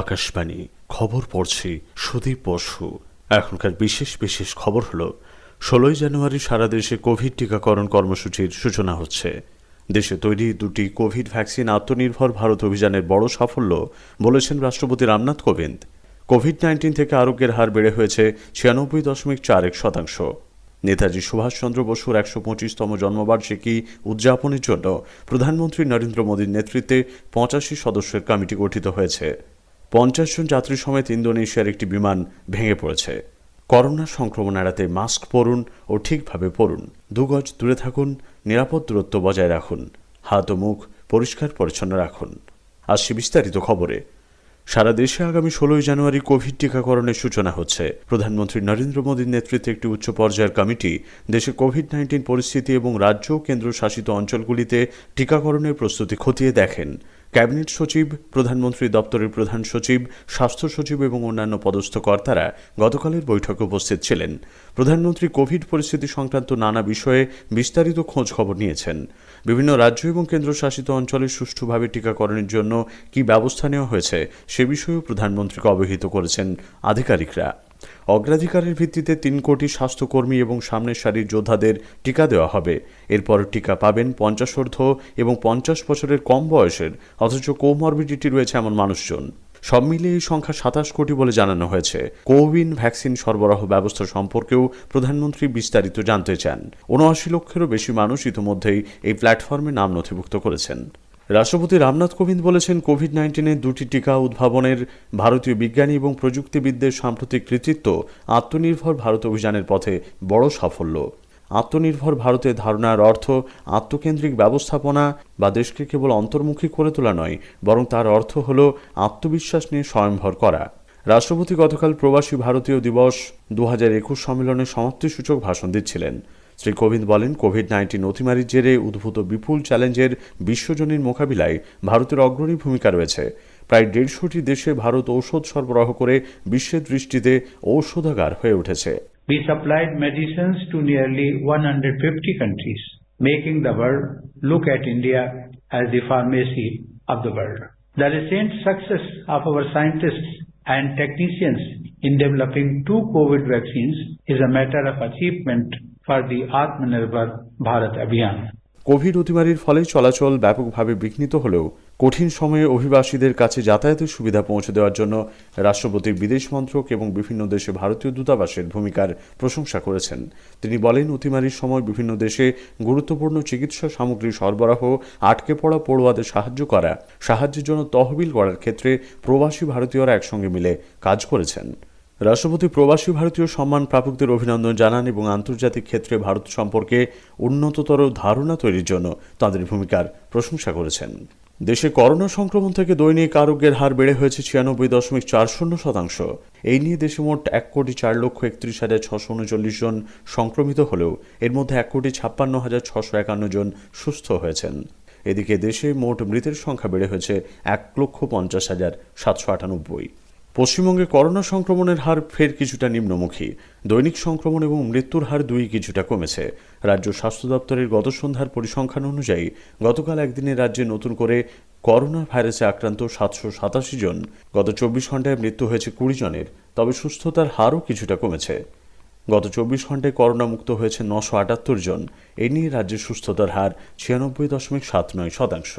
আকাশবাণী, খবর পড়ছি সুদীপ বসু। এখনকার বিশেষ বিশেষ খবর হলো, ষোলোই জানুয়ারি সারা দেশে কোভিড টিকাকরণ কর্মসূচির সূচনা হচ্ছে। দেশে তৈরি দুটি কোভিড ভ্যাকসিন আত্মনির্ভর ভারত অভিযানের বড় সাফল্য বলেছেন রাষ্ট্রপতি রামনাথ কোবিন্দ। কোভিড নাইন্টিন থেকে আরোগ্যের হার বেড়ে হয়েছে ছিয়ানব্বই দশমিক চার এক শতাংশ। নেতাজি সুভাষচন্দ্র বসুর একশো পঁচিশতম জন্মবার্ষিকী উদযাপনের জন্য প্রধানমন্ত্রী নরেন্দ্র মোদীর নেতৃত্বে পঁচাশি সদস্যের কমিটি গঠিত হয়েছে। পঞ্চাশ জন যাত্রী সমেত ইন্দোনেশিয়ার একটি বিমান ভেঙে পড়েছে। করোনা সংক্রমণ এড়াতে মাস্ক পরুন ও ঠিকভাবে পরুন। দুগজ দূরে থাকুন, নিরাপদ দূরত্ব বজায় রাখুন। হাত ও মুখ পরিষ্কার পরিচ্ছন্ন রাখুন। আসছি বিস্তারিত খবরে। সারা দেশে আগামী ষোলোই জানুয়ারি কোভিড টিকাকরণের সূচনা হচ্ছে। প্রধানমন্ত্রী নরেন্দ্র মোদীর নেতৃত্বে একটি উচ্চ পর্যায়ের কমিটি দেশে কোভিড নাইন্টিন পরিস্থিতি এবং রাজ্য ও কেন্দ্র শাসিত অঞ্চলগুলিতে টিকাকরণের প্রস্তুতি খতিয়ে দেখেন। ক্যাবিনেট সচিব, প্রধানমন্ত্রী দপ্তরের প্রধান সচিব, স্বাস্থ্য সচিব এবং অন্যান্য পদস্থ কর্তারা গতকালের বৈঠকে উপস্থিত ছিলেন। প্রধানমন্ত্রী কোভিড পরিস্থিতি সংক্রান্ত নানা বিষয়ে বিস্তারিত খোঁজ খবর নিয়েছেন। বিভিন্ন রাজ্য এবং কেন্দ্রশাসিত অঞ্চলে সুষ্ঠুভাবে টিকাকরণের জন্য কি ব্যবস্থা নেওয়া হয়েছে সে বিষয়েও প্রধানমন্ত্রীকে অবহিত করেছেন আধিকারিকরা। অগ্রাধিকারের ভিত্তিতে তিন কোটি স্বাস্থ্যকর্মী এবং সামনের সারির যোদ্ধাদের টিকা দেওয়া হবে। এরপর টিকা পাবেন পঞ্চাশোর্ধ এবং পঞ্চাশ বছরের কম বয়সের, অথচ কোমরবিডিটি রয়েছে এমন মানুষজন। সব মিলিয়ে এই সংখ্যা সাতাশ কোটি বলে জানানো হয়েছে। কোউইন ভ্যাকসিন সরবরাহ ব্যবস্থা সম্পর্কেও প্রধানমন্ত্রী বিস্তারিত জানতে চান। উনআশি লক্ষেরও বেশি মানুষ ইতিমধ্যেই এই প্ল্যাটফর্মে নাম নথিভুক্ত করেছেন। রাষ্ট্রপতি রামনাথ কোবিন্দ বলেছেন কোভিড নাইন্টিনের দুটি টিকা উদ্ভাবনের ভারতীয় বিজ্ঞানী এবং প্রযুক্তিবিদদের সাম্প্রতিক কৃতিত্ব আত্মনির্ভর ভারত অভিযানের পথে বড় সাফল্য। আত্মনির্ভর ভারতের ধারণার অর্থ আত্মকেন্দ্রিক ব্যবস্থাপনা বা দেশকে কেবল অন্তর্মুখী করে তোলা নয়, বরং তার অর্থ হল আত্মবিশ্বাস নিয়ে স্বয়ংভর করা। রাষ্ট্রপতি গতকাল প্রবাসী ভারতীয় দিবস দু সম্মেলনের সমাপ্তিসূচক ভাষণ দিচ্ছিলেন। শ্রী কোবিন্দ বলেন কোভিড নাইন্টিন অতিমারির জেরে উদ্ভূত বিপুল চ্যালেঞ্জের বিশ্বজনীন মোকাবিলায় ভারতের অগ্রণী ভূমিকা রয়েছে প্রায় দেড়শোটি দেশে ভারত ঔষধ সরবরাহ করে বিশ্বের দৃষ্টিতে ঔষধাগার হয়ে উঠেছে We supplied medicines to nearly 150 countries, making the world look at India as the pharmacy of the world. The recent success of our scientists and technicians in developing two COVID vaccines is a matter of achievement for the Atmanirbhar Bharat Abhiyan. Covid অতিমারির ফলে চলাচল ব্যাপকভাবে বিঘ্নিত হলেও কঠিন সময়ে অভিবাসীদের কাছে যাতায়াতের সুবিধা পৌঁছে দেওয়ার জন্য রাষ্ট্রপতির বিদেশ মন্ত্রক এবং বিভিন্ন দেশে ভারতীয় দূতাবাসের ভূমিকার প্রশংসা করেছেন তিনি বলেন, অতিমারির সময় বিভিন্ন দেশে গুরুত্বপূর্ণ চিকিৎসা সামগ্রী সরবরাহ, আটকে পড়া পড়ুয়াদের সাহায্য করা, সাহায্যের জন্য তহবিল গড়ার ক্ষেত্রে প্রবাসী ভারতীয়রা একসঙ্গে মিলে কাজ করেছেন রাষ্ট্রপতি প্রবাসী ভারতীয় সম্মান প্রাপকদের অভিনন্দন জানান এবং আন্তর্জাতিক ক্ষেত্রে ভারত সম্পর্কে উন্নততর ধারণা তৈরির জন্য তাদের ভূমিকার প্রশংসা করেছেন। দেশে করোনা সংক্রমণ থেকে দৈনিক আরোগ্যের হার বেড়ে হয়েছে ছিয়ানব্বই দশমিক চার শূন্য শতাংশ। এই নিয়ে দেশে মোট এক কোটি চার লক্ষ একত্রিশ হাজার ছশো উনচল্লিশ জন সংক্রমিত হলেও এর মধ্যে এক কোটি ছাপ্পান্ন হাজার ছশো একান্ন জন সুস্থ হয়েছেন। এদিকে দেশে মোট মৃতের সংখ্যা বেড়ে হয়েছে এক লক্ষ পঞ্চাশ হাজার সাতশো আটানব্বই। পশ্চিমবঙ্গে করোনা সংক্রমণের হার ফের কিছুটা নিম্নমুখী। দৈনিক সংক্রমণ এবং মৃত্যুর হার দুই কিছুটা কমেছে। রাজ্য স্বাস্থ্য দপ্তরের গত সন্ধ্যার পরিসংখ্যান অনুযায়ী, গতকাল একদিনে রাজ্যে নতুন করে করোনা ভাইরাসে আক্রান্ত সাতশো সাতাশি জন। গত চব্বিশ ঘন্টায় মৃত্যু হয়েছে কুড়ি জনের, তবে সুস্থতার হারও কিছুটা কমেছে। গত চব্বিশ ঘন্টায় করোনা মুক্ত হয়েছে নশো আটাত্তর জন। এ নিয়ে রাজ্যের সুস্থতার হার ছিয়ানব্বই দশমিক সাত নয় শতাংশ।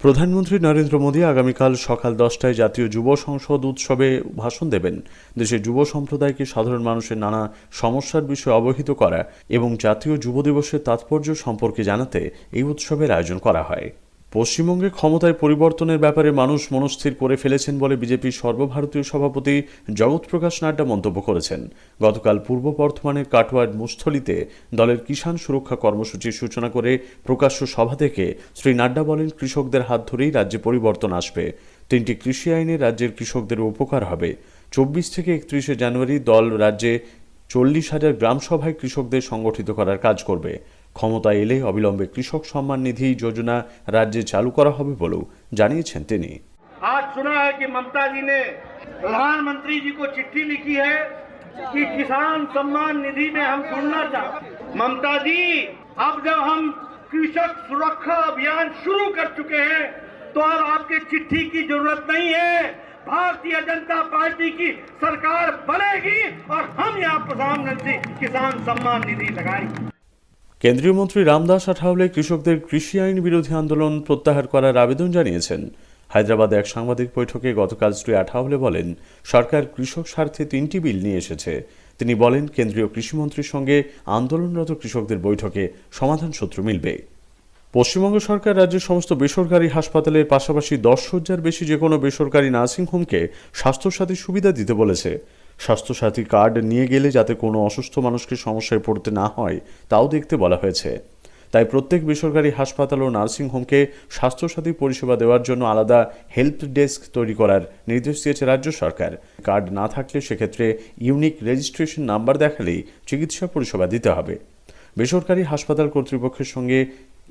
প্রধানমন্ত্রী নরেন্দ্র মোদী আগামীকাল সকাল দশটায় জাতীয় যুব সংসদ উৎসবে ভাষণ দেবেন। দেশের যুব সম্প্রদায়কে সাধারণ মানুষের নানা সমস্যার বিষয়ে অবহিত করা এবং জাতীয় যুব দিবসের তাৎপর্য সম্পর্কে জানাতে এই উৎসবের আয়োজন করা হয়। পশ্চিমবঙ্গে ক্ষমতায় পরিবর্তনের ব্যাপারে মানুষ মনস্থির করে ফেলেছেন বলে বিজেপির সর্বভারতীয় সভাপতি জগৎপ্রকাশ নাড্ডা মন্তব্য করেছেন। গতকাল পূর্ব বর্ধমানের কাটোয়ার মুস্থলিতে দলের কিষাণ সুরক্ষা কর্মসূচির সূচনা করে প্রকাশ্য সভা থেকে শ্রী নাড্ডা বলেন, কৃষকদের হাত ধরেই রাজ্যে পরিবর্তন আসবে। তিনটি কৃষি আইনে রাজ্যের কৃষকদের উপকার হবে। চব্বিশ থেকে একত্রিশে জানুয়ারি দল রাজ্যে চল্লিশ হাজার গ্রাম সভায় কৃষকদের সংগঠিত করার কাজ করবে। ক্ষমতায় এলে অবিলম্বে কৃষক সম্মান নিধি যোজনা রাজ্যে চালু করা হবে বলেও জানিয়েছেন তিনি आज सुना है कि ममता जी ने प्रधानमंत्री जी को चिट्ठी लिखी है कि किसान सम्मान निधि में हम जुड़ना चाहते हैं। ममता जी अब जब हम कृषक सुरक्षा अभियान शुरू कर चुके हैं तो अब आपके चिट्ठी की जरूरत नहीं है भारतीय जनता पार्टी की सरकार बनेगी और हम यहाँ प्रधानमंत्री किसान सम्मान निधि लगाएंगे কেন্দ্রীয় মন্ত্রী রামদাস আঠাওলে কৃষকদের কৃষি আইন বিরোধী আন্দোলন প্রত্যাহার করার আবেদন জানিয়েছেন। হায়দ্রাবাদে এক সাংবাদিক বৈঠকে গতকাল শ্রী আঠাওলে বলেন, সরকার কৃষক স্বার্থে তিনটি বিল নিয়ে এসেছে। তিনি বলেন, কেন্দ্রীয় কৃষিমন্ত্রীর সঙ্গে আন্দোলনরত কৃষকদের বৈঠকে সমাধান সূত্র মিলবে। পশ্চিমবঙ্গ সরকার রাজ্যের সমস্ত বেসরকারি হাসপাতালের পাশাপাশি দশ হাজার বেশি যে কোনো বেসরকারি নার্সিংহোমকে স্বাস্থ্যসাথী সুবিধা দিতে বলেছে। স্বাস্থ্যসাথী কার্ড নিয়ে গেলে যাতে কোনো অসুস্থ মানুষকে সমস্যায় পড়তে না হয়, তাও দেখতে বলা হয়েছে। তাই প্রত্যেক বেসরকারি হাসপাতাল ও নার্সিংহোমকে স্বাস্থ্যসাথী পরিষেবা দেওয়ার জন্য আলাদা হেল্প ডেস্ক তৈরি করার নির্দেশ দিয়েছে রাজ্য সরকার। কার্ড না থাকলে সেক্ষেত্রে ইউনিক রেজিস্ট্রেশন নাম্বার দেখালেই চিকিৎসা পরিষেবা দিতে হবে। বেসরকারি হাসপাতাল কর্তৃপক্ষের সঙ্গে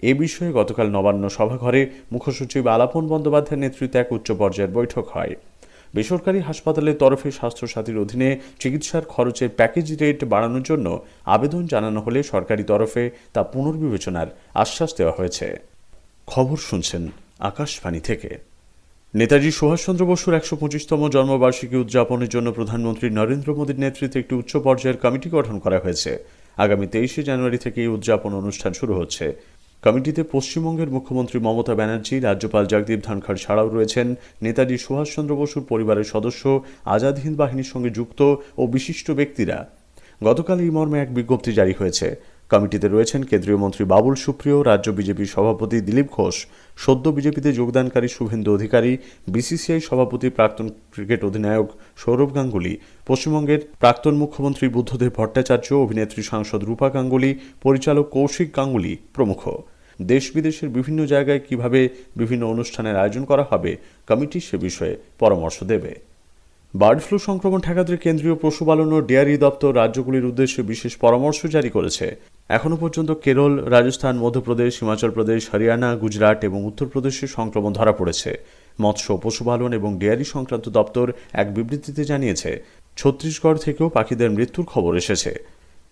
এ বিষয়ে গতকাল নবান্ন সভাঘরে মুখ্যসচিব আলাপন বন্দ্যোপাধ্যায়ের নেতৃত্বে এক উচ্চ পর্যায়ের বৈঠক হয়। বেসরকারি হাসপাতালের তরফে স্বাস্থ্যসাথীর অধীনে চিকিৎসার খরচের প্যাকেজ রেট বাড়ানোর জন্য আবেদন জানানো হলে সরকারি তরফে তা পুনর্বিবেচনার আশ্বাস দেওয়া হয়েছে। খবর শুনছেন আকাশবাণী থেকে। নেতাজি সুভাষচন্দ্র বসুর একশো পঁচিশতম জন্মবার্ষিকী উদযাপনের জন্য প্রধানমন্ত্রী নরেন্দ্র মোদীর নেতৃত্বে একটি উচ্চ পর্যায়ের কমিটি গঠন করা হয়েছে। আগামী তেইশে জানুয়ারি থেকে এই উদযাপন অনুষ্ঠান শুরু হচ্ছে। কমিটিতে পশ্চিমবঙ্গের মুখ্যমন্ত্রী মমতা ব্যানার্জি, রাজ্যপাল জগদীপ ধনখড় ছাড়াও রয়েছেন। নেতাজি সুভাষচন্দ্র বসুর পরিবারের সদস্য, আজাদ হিন্দ বাহিনীর সঙ্গে যুক্ত ও বিশিষ্ট ব্যক্তিরা। গতকাল এই মর্মে এক বিজ্ঞপ্তি জারি হয়েছে। কমিটিতে রয়েছেন কেন্দ্রীয় মন্ত্রী বাবুল সুপ্রিয়, রাজ্য বিজেপির সভাপতি দিলীপ ঘোষ, সদ্য বিজেপিতে যোগদানকারী শুভেন্দু অধিকারী, বিসিসিআই সভাপতি প্রাক্তন ক্রিকেট অধিনায়ক সৌরভ গাঙ্গুলি, পশ্চিমবঙ্গের প্রাক্তন মুখ্যমন্ত্রী বুদ্ধদেব ভট্টাচার্য, অভিনেত্রী সাংসদ রূপা গাঙ্গুলি, পরিচালক কৌশিক গাঙ্গুলি প্রমুখ। দেশ বিদেশের বিভিন্ন জায়গায় কীভাবে বিভিন্ন অনুষ্ঠানের আয়োজন করা হবে, কমিটি সে বিষয়ে পরামর্শ দেবে। বার্ড ফ্লু সংক্রমণ ঠেকাতে কেন্দ্রীয় পশুপালন ও ডেয়ারি দপ্তর রাজ্যগুলির উদ্দেশ্যে বিশেষ পরামর্শ জারি করেছে। এখনও পর্যন্ত কেরল, রাজস্থান, মধ্যপ্রদেশ, হিমাচল প্রদেশ, হরিয়ানা, গুজরাট এবং উত্তরপ্রদেশে সংক্রমণ ধরা পড়েছে। মৎস্য, পশুপালন এবং ডেয়ারি সংক্রান্ত দপ্তর এক বিবৃতিতে জানিয়েছে, ছত্তিশগড় থেকেও পাখিদের মৃত্যুর খবর এসেছে।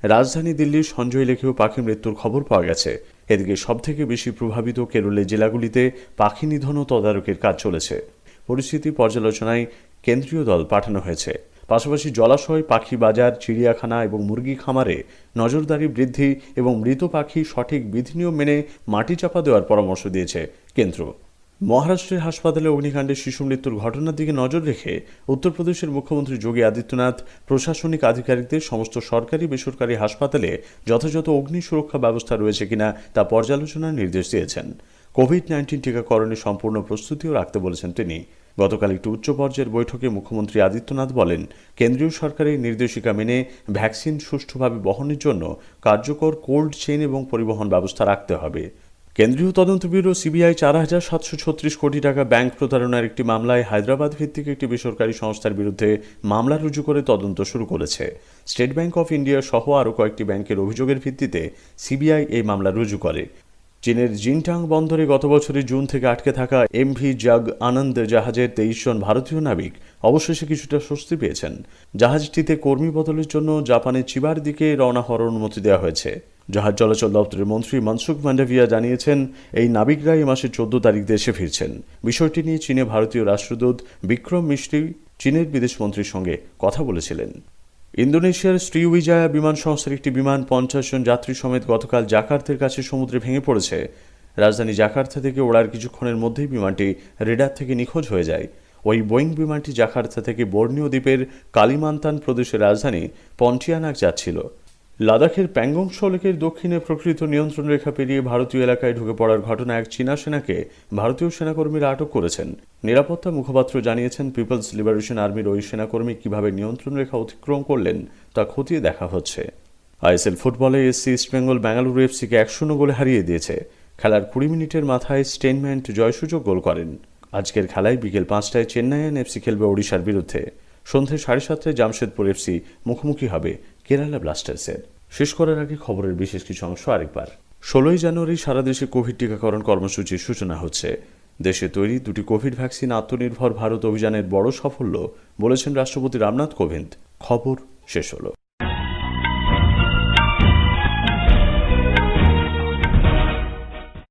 রাজধানী দিল্লির সঞ্জয় লেখেও পাখি মৃত্যুর খবর পাওয়া গেছে। এদিকে সবথেকে বেশি প্রভাবিত কেরলের জেলাগুলিতে পাখি নিধন ও তদারকির কাজ চলেছে। পরিস্থিতি পর্যালোচনায় কেন্দ্রীয় দল পাঠানো হয়েছে। পাশাপাশি জলাশয়, পাখি বাজার, চিড়িয়াখানা এবং মুরগি খামারে নজরদারি বৃদ্ধি এবং মৃত পাখি সঠিক বিধিনিয়ম মেনে মাটি চাপা দেওয়ার পরামর্শ দিয়েছে কেন্দ্র। মহারাষ্ট্রের হাসপাতালে অগ্নিকাণ্ডে শিশু মৃত্যুর ঘটনার দিকে নজর রেখে উত্তরপ্রদেশের মুখ্যমন্ত্রী যোগী আদিত্যনাথ প্রশাসনিক আধিকারিকদের সমস্ত সরকারি বেসরকারি হাসপাতালে যথাযথ অগ্নি সুরক্ষা ব্যবস্থা রয়েছে কিনা তা পর্যালোচনার নির্দেশ দিয়েছেন। কোভিড নাইন্টিন টিকাকরণে সম্পূর্ণ প্রস্তুতিও রাখতে বলেছেন তিনি। গতকাল একটি উচ্চ পর্যায়ের বৈঠকে মুখ্যমন্ত্রী আদিত্যনাথ বলেন, কেন্দ্রীয় সরকারের নির্দেশিকা মেনে ভ্যাকসিন সুষ্ঠুভাবে বহনের জন্য কার্যকর কোল্ড চেইন এবং পরিবহন ব্যবস্থা রাখতে হবে। কেন্দ্রীয় তদন্ত ব্যুরো সিবিআই চার হাজার সাতশো ছত্রিশ কোটি টাকা ব্যাংক প্রতারণার একটি মামলায় হায়দ্রাবাদ ভিত্তিক একটি বেসরকারি সংস্থার বিরুদ্ধে মামলা রুজু করে তদন্ত শুরু করেছে। স্টেট ব্যাংক অফ ইন্ডিয়া সহ আরও কয়েকটি ব্যাংকের অভিযোগের ভিত্তিতে সিবিআই এই মামলা রুজু করে। চীনের জিনটাং বন্দরে গত বছরের জুন থেকে আটকে থাকা এমভি জাগ আনন্দ জাহাজের তেইশ জন ভারতীয় নাবিক অবশেষে কিছুটা স্বস্তি পেয়েছেন। জাহাজটিতে কর্মী বদলের জন্য জাপানের চিবার দিকে রওনা হওয়ার অনুমতি দেওয়া হয়েছে। জাহাজ চলাচল দপ্তরের মন্ত্রী মনসুখ মান্ডাভিয়া জানিয়েছেন, এই নাবিকরা এই মাসের চোদ্দ তারিখ দেশে ফিরছেন। বিষয়টি নিয়ে চীনে ভারতীয় রাষ্ট্রদূত বিক্রম মিস্ত্রি চীনের বিদেশমন্ত্রীর সঙ্গে কথা বলেছিলেন। ইন্দোনেশিয়ার শ্রীউইজায়া বিমান সংস্থার একটি বিমান পঞ্চাশ জন যাত্রী সমেত গতকাল জাকার্তের কাছে সমুদ্রে ভেঙে পড়েছে। রাজধানী জাকার্তা থেকে ওড়ার কিছুক্ষণের মধ্যেই বিমানটি রেডার থেকে নিখোঁজ হয়ে যায়। ওই বোয়িং বিমানটি জাকার্তা থেকে বর্ণীয় দ্বীপের কালিমান্তান প্রদেশের রাজধানী পন্টিয়ানাক যাচ্ছিল। লাদাখের প্যাংগং শোলেকের দক্ষিণে প্রকৃত নিয়ন্ত্রণ রেখা পেরিয়ে ভারতীয় এলাকায় ঢুকে পড়ার ঘটনা এক চীনা সেনাকে ভারতীয় সেনাকর্মীরা আটক করেছেন। নিরাপত্তা মুখপাত্র জানিয়েছেন, পিপলস লিবারেশন আর্মির ওই সেনাকর্মী কীভাবে নিয়ন্ত্রণ রেখা অতিক্রম করলেন তা খতিয়ে দেখা হচ্ছে। আইএসএল ফুটবলে এসসি ইস্টবেঙ্গল বেঙ্গালুরু এফসিকে এক শূন্য গোলে হারিয়ে দিয়েছে। খেলার কুড়ি মিনিটের মাথায় স্টেনম্যান্ট জয়সূচক গোল করেন। আজকের খেলায় বিকেল পাঁচটায় চেন্নাইয়ান এফসি খেলবে ওড়িশার বিরুদ্ধে। সন্ধে সাড়ে সাতটায় জামশেদপুর এফসি মুখোমুখি হবে কেরালা ব্লাস্টার্সের শেষ করার আগে খবরের বিশেষ কিছু অংশ আরেকবার। ষোলোই জানুয়ারি সারা দেশে কোভিড টিকাকরণ কর্মসূচির সূচনা হচ্ছে। দেশে তৈরি দুটি কোভিড ভ্যাকসিন আত্মনির্ভর ভারত অভিযানের বড় সাফল্য বলেছেন রাষ্ট্রপতি রামনাথ কোভিন্দ খবর শেষ হলো।